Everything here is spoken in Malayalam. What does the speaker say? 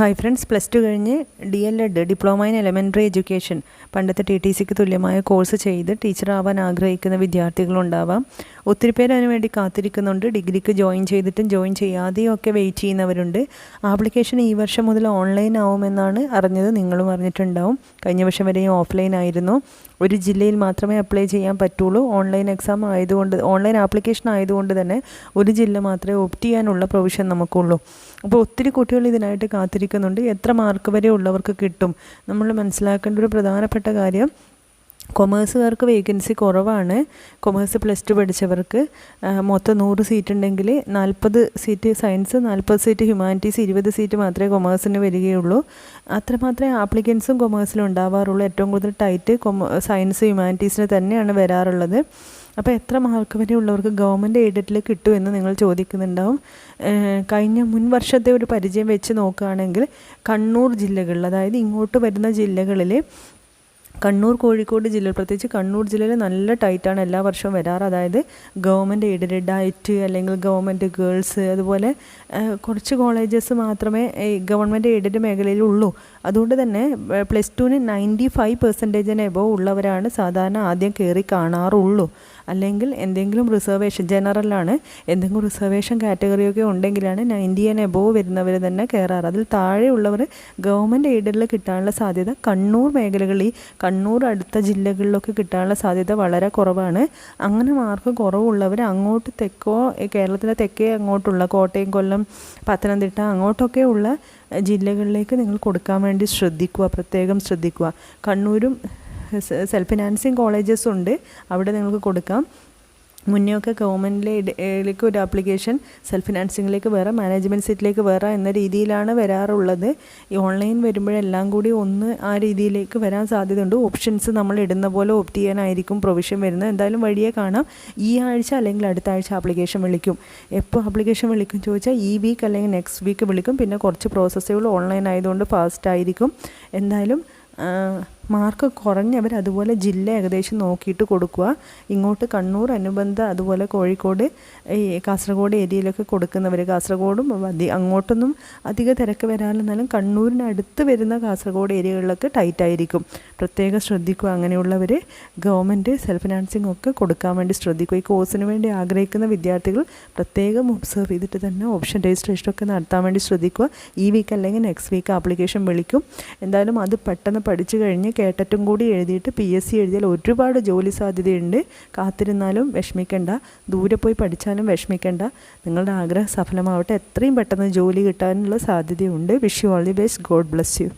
ഹായ് ഫ്രണ്ട്സ് പ്ലസ് ടു കഴിഞ്ഞ് D L Ed diploma in elementary education പണ്ടത്തെ ടി ടി സിക്ക് തുല്യമായ കോഴ്സ് ചെയ്ത് ടീച്ചറാവാൻ ആഗ്രഹിക്കുന്ന വിദ്യാർത്ഥികളുണ്ടാവാം. ഒത്തിരി പേര് അതിനു വേണ്ടി കാത്തിരിക്കുന്നുണ്ട്. ഡിഗ്രിക്ക് ജോയിൻ ചെയ്തിട്ടും ജോയിൻ ചെയ്യാതെയും ഒക്കെ വെയിറ്റ് ചെയ്യുന്നവരുണ്ട്. ആപ്ലിക്കേഷൻ ഈ വർഷം മുതൽ ഓൺലൈൻ ആവുമെന്നാണ് അറിഞ്ഞത്. നിങ്ങളും അറിഞ്ഞിട്ടുണ്ടാവും. കഴിഞ്ഞ വർഷം വരെയും ഓഫ്ലൈൻ ആയിരുന്നു. ഒരു ജില്ലയിൽ മാത്രമേ അപ്ലൈ ചെയ്യാൻ പറ്റുള്ളൂ. ഓൺലൈൻ എക്സാം ആയതുകൊണ്ട് ഓൺലൈൻ ആപ്ലിക്കേഷൻ ആയതുകൊണ്ട് തന്നെ ഒരു ജില്ല മാത്രമേ ഓപ്റ്റ് ചെയ്യാനുള്ള പ്രൊവിഷൻ നമുക്കുള്ളൂ. അപ്പോൾ ഒത്തിരി കുട്ടികൾ ഇതിനായിട്ട് കാത്തിരിക്കുന്നുണ്ട്. എത്ര മാർക്ക് വരെ ഉള്ളവർക്ക് കിട്ടും? നമ്മൾ മനസ്സിലാക്കേണ്ട ഒരു പ്രധാനപ്പെട്ട കാര്യം കൊമേഴ്സുകാർക്ക് വേക്കൻസി കുറവാണ്. കൊമേഴ്സ് പ്ലസ് ടു പഠിച്ചവർക്ക് മൊത്തം നൂറ് സീറ്റ് ഉണ്ടെങ്കിൽ നാൽപ്പത് സീറ്റ് സയൻസ് നാൽപ്പത് സീറ്റ് ഹ്യൂമാനിറ്റീസ് ഇരുപത് സീറ്റ് മാത്രമേ കൊമേഴ്സിന് വരികയുള്ളൂ. അത്രമാത്രമേ ആപ്ലിക്കൻസും കൊമേഴ്സിലും ഉണ്ടാവാറുള്ളൂ. ഏറ്റവും കൂടുതൽ ടൈറ്റ് സയൻസ് ഹ്യൂമാനിറ്റീസിന് തന്നെയാണ് വരാറുള്ളത്. അപ്പോൾ എത്ര മാർക്ക് വരെ ഉള്ളവർക്ക് ഗവൺമെന്റ് എയ്ഡഡിൽ കിട്ടുമെന്ന് നിങ്ങൾ ചോദിക്കുന്നുണ്ടാവും. കഴിഞ്ഞ മുൻ വർഷത്തെ ഒരു പരിചയം വെച്ച് നോക്കുകയാണെങ്കിൽ കണ്ണൂർ ജില്ലകളിൽ അതായത് ഇങ്ങോട്ട് വരുന്ന ജില്ലകളിൽ കണ്ണൂർ കോഴിക്കോട് ജില്ലയിൽ പ്രത്യേകിച്ച് കണ്ണൂർ ജില്ലയിൽ നല്ല ടൈറ്റാണ് എല്ലാ വർഷവും വരാറ്. അതായത് ഗവൺമെന്റ് എയ്ഡഡ് ഡയറ്റ് അല്ലെങ്കിൽ ഗവൺമെന്റ് ഗേൾസ് അതുപോലെ കുറച്ച് കോളേജസ് മാത്രമേ ഗവൺമെന്റ് എയ്ഡഡ് മേഖലയിലുള്ളൂ അതുകൊണ്ട് തന്നെ പ്ലസ് ടുവിന് നയന്റി ഫൈവ് പെർസെന്റേജിന് എബോ ഉള്ളവരാണ് സാധാരണ ആദ്യം കയറി കാണാറുള്ളൂ. അല്ലെങ്കിൽ എന്തെങ്കിലും റിസർവേഷൻ ജനറലാണ് എന്തെങ്കിലും റിസർവേഷൻ കാറ്റഗറിയൊക്കെ ഉണ്ടെങ്കിലാണ് നയന്റി ആൻഡ് എബോവ് വരുന്നവർ തന്നെ കയറാറ് അതിൽ താഴെയുള്ളവർ ഗവൺമെന്റ് എയ്ഡിൽ കിട്ടാനുള്ള സാധ്യത കണ്ണൂർ മേഖലകളിൽ കണ്ണൂർ അടുത്ത ജില്ലകളിലൊക്കെ കിട്ടാനുള്ള സാധ്യത വളരെ കുറവാണ്. അങ്ങനെ മാർക്ക് കുറവുള്ളവർ അങ്ങോട്ട് തെക്കോ കേരളത്തിലെ തെക്കേ അങ്ങോട്ടുള്ള കോട്ടയം കൊല്ലം പത്തനംതിട്ട അങ്ങോട്ടൊക്കെ ഉള്ള ജില്ലകളിലേക്ക് നിങ്ങൾ കൊടുക്കാൻ വേണ്ടി ശ്രദ്ധിക്കുക പ്രത്യേകം ശ്രദ്ധിക്കുക. കണ്ണൂരും സെൽഫ് ഫിനാൻസിങ് കോളേജസ് ഉണ്ട്. അവിടെ നിങ്ങൾക്ക് കൊടുക്കാം. മുന്നേ ഒക്കെ ഗവൺമെന്റിലേക്ക് ഒരു ആപ്ലിക്കേഷൻ സെൽഫ് ഫിനാൻസിങ്ങിലേക്ക് വേറെ മാനേജ്മെന്റ് സീറ്റിലേക്ക് വേറെ എന്ന രീതിയിലാണ് വരാറുള്ളത്. ഈ ഓൺലൈൻ വരുമ്പോഴെല്ലാം കൂടി ഒന്ന് ആ രീതിയിലേക്ക് വരാൻ സാധ്യതയുണ്ട്. ഓപ്ഷൻസ് നമ്മൾ ഇടുന്ന പോലെ ഓപ്റ്റ് ചെയ്യാനായിരിക്കും പ്രൊവിഷൻ വരുന്നത്. എന്തായാലും വഴിയെ കാണാം. ഈ ആഴ്ച അല്ലെങ്കിൽ അടുത്ത ആഴ്ച ആപ്ലിക്കേഷൻ വിളിക്കും. എപ്പോൾ ആപ്ലിക്കേഷൻ വിളിക്കും ചോദിച്ചാൽ ഈ വീക്ക് അല്ലെങ്കിൽ നെക്സ്റ്റ് വീക്ക് വിളിക്കും. പിന്നെ കുറച്ച് പ്രോസസ്സുകൾ ഓൺലൈൻ ആയതുകൊണ്ട് ഫാസ്റ്റ് ആയിരിക്കും. എന്തായാലും മാർക്ക് കുറഞ്ഞവർ അതുപോലെ ജില്ല ഏകദേശം നോക്കിയിട്ട് കൊടുക്കുക. ഇങ്ങോട്ട് കണ്ണൂർ അനുബന്ധ അതുപോലെ കോഴിക്കോട് ഈ കാസർഗോഡ് ഏരിയയിലൊക്കെ കൊടുക്കുന്നവർ കാസർഗോഡും അങ്ങോട്ടൊന്നും അധിക തിരക്ക് വരാനെന്നാലും കണ്ണൂരിനടുത്ത് വരുന്ന കാസർഗോഡ് ഏരിയകളിലൊക്കെ ടൈറ്റ് ആയിരിക്കും. പ്രത്യേകം ശ്രദ്ധിക്കുക. അങ്ങനെയുള്ളവർ ഗവൺമെന്റ് സെൽഫ് ഫിനാൻസിങ് ഒക്കെ കൊടുക്കാൻ വേണ്ടി ശ്രദ്ധിക്കുക. ഈ കോഴ്സിന് വേണ്ടി ആഗ്രഹിക്കുന്ന വിദ്യാർത്ഥികൾ പ്രത്യേകം ഒബ്സർവ് ചെയ്തിട്ട് തന്നെ ഓപ്ഷൻ രജിസ്ട്രേഷനൊക്കെ നടത്താൻ വേണ്ടി ശ്രദ്ധിക്കുക. ഈ വീക്ക് അല്ലെങ്കിൽ നെക്സ്റ്റ് വീക്ക് ആപ്ലിക്കേഷൻ വിളിക്കും. എന്തായാലും അത് പെട്ടെന്ന് പഠിച്ചു കഴിഞ്ഞ് കേട്ടറ്റും കൂടി എഴുതിയിട്ട് പി എസ് സി എഴുതിയാൽ ഒരുപാട് ജോലി സാധ്യതയുണ്ട്. കാത്തിരുന്നാലും വിഷമിക്കേണ്ട. ദൂരെ പോയി പഠിച്ചാലും വിഷമിക്കേണ്ട. നിങ്ങളുടെ ആഗ്രഹം സഫലമാവട്ടെ. എത്രയും പെട്ടെന്ന് ജോലി കിട്ടാനുള്ള സാധ്യതയുണ്ട്. Wish you all the best God bless you